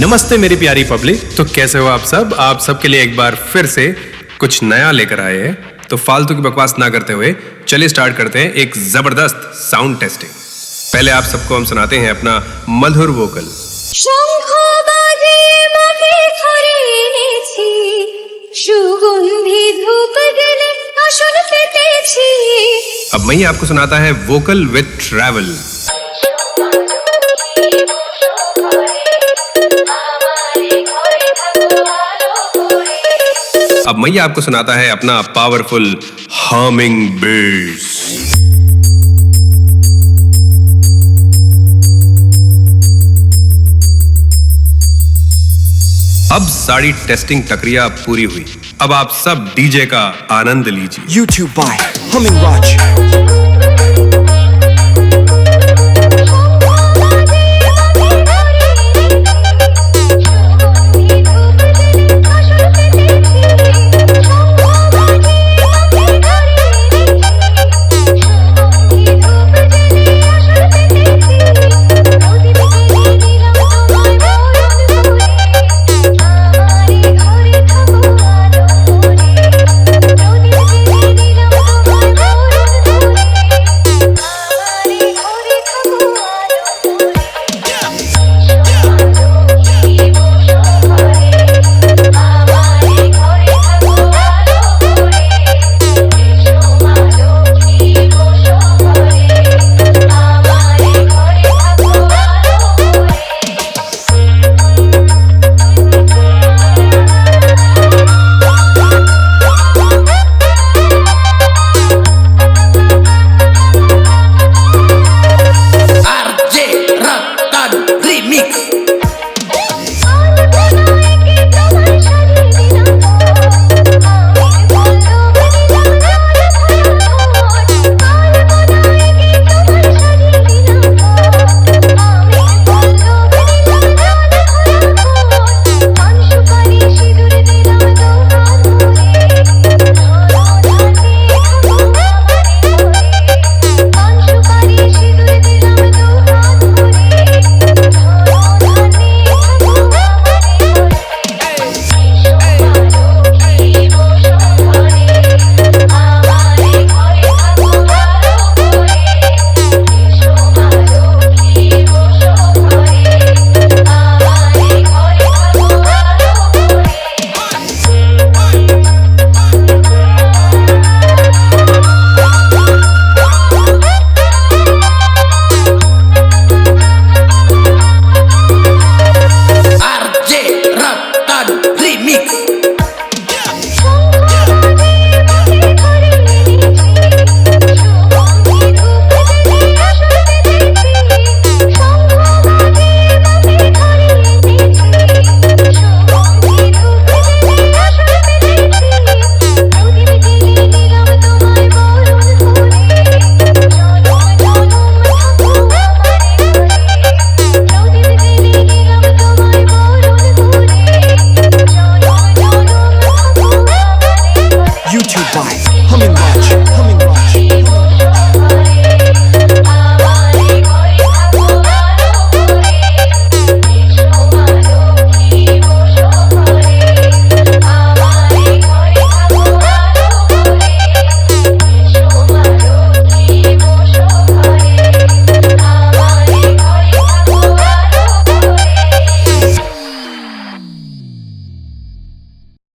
नमस्ते मेरी प्यारी पब्लिक। तो कैसे हो आप सब? आप सबके लिए एक बार फिर से कुछ नया लेकर आए हैं। तो फालतू की बकवास ना करते हुए चलिए स्टार्ट करते हैं एक ज़बरदस्त साउंड टेस्टिंग पहले आप सबको हम सुनाते हैं अपना मधुर वोकल अब मैं आपको सुनाता है वोकल विथ ट्रैवल अब मैं आपको सुनाता है अपना पावरफुल हार्मिंग बेस अब सारी टेस्टिंग प्रक्रिया पूरी हुई। अब आप सब डीजे का आनंद लीजिए। YouTube by humming Raj.